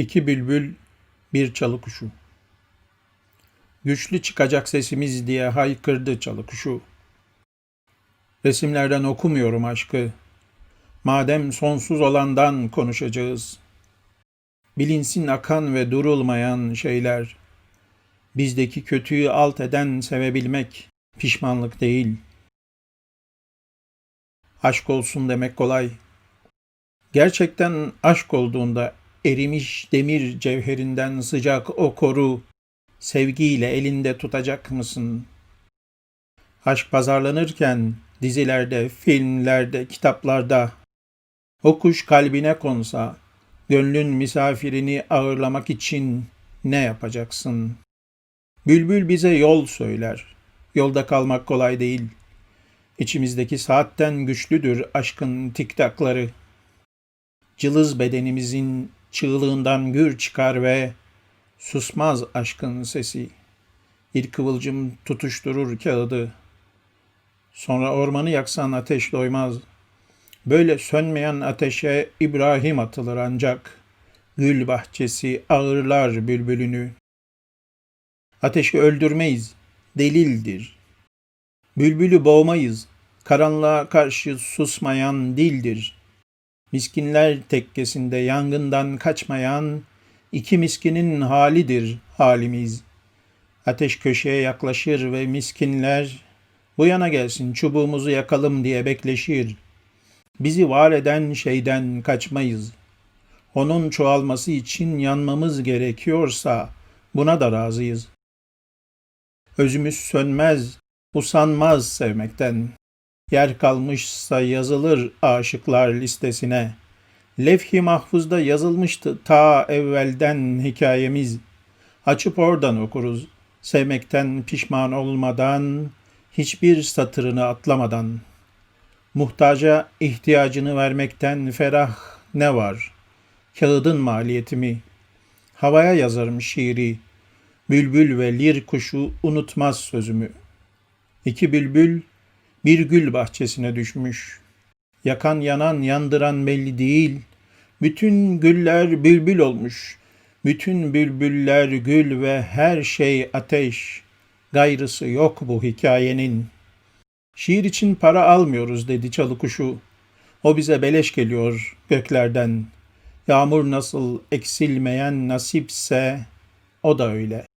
İki bülbül, bir çalı kuşu. Güçlü çıkacak sesimiz diye haykırdı çalı kuşu. Resimlerden okumuyorum aşkı. Madem sonsuz olandan konuşacağız. Bilinsin akan ve durulmayan şeyler. Bizdeki kötüyü alt eden sevebilmek pişmanlık değil. Aşk olsun demek kolay. Gerçekten aşk olduğunda erimiş demir cevherinden sıcak o koru sevgiyle elinde tutacak mısın? Aşk pazarlanırken dizilerde, filmlerde, kitaplarda o kuş kalbine konsa gönlün misafirini ağırlamak için ne yapacaksın? Bülbül bize yol söyler. Yolda kalmak kolay değil. İçimizdeki saatten güçlüdür aşkın tiktakları. Cılız bedenimizin çığlığından gür çıkar ve susmaz aşkın sesi. Bir kıvılcım tutuşturur kağıdı. Sonra ormanı yaksan ateş doymaz. Böyle sönmeyen ateşe İbrahim atılır ancak. Gül bahçesi ağırlar bülbülünü. Ateşi öldürmeyiz, delildir. Bülbülü boğmayız, karanlığa karşı susmayan dildir. Miskinler tekkesinde yangından kaçmayan iki miskinin halidir halimiz. Ateş köşeye yaklaşır ve miskinler bu yana gelsin çubuğumuzu yakalım diye bekleşir. Bizi var eden şeyden kaçmayız. Onun çoğalması için yanmamız gerekiyorsa buna da razıyız. Özümüz sönmez, usanmaz sevmekten. Yer kalmışsa yazılır aşıklar listesine. Levh-i mahfuzda yazılmıştı ta evvelden hikayemiz. Açıp oradan okuruz. Sevmekten pişman olmadan, hiçbir satırını atlamadan. Muhtaca ihtiyacını vermekten ferah ne var? Kağıdın maliyeti mi? Havaya yazarım şiiri. Bülbül ve lir kuşu unutmaz sözümü. İki bülbül bir gül bahçesine düşmüş. Yakan yanan yandıran belli değil. Bütün güller bülbül olmuş. Bütün bülbüller gül ve her şey ateş. Gayrısı yok bu hikayenin. Şiir için para almıyoruz dedi çalı kuşu. O bize beleş geliyor göklerden. Yağmur nasıl eksilmeyen nasipse o da öyle.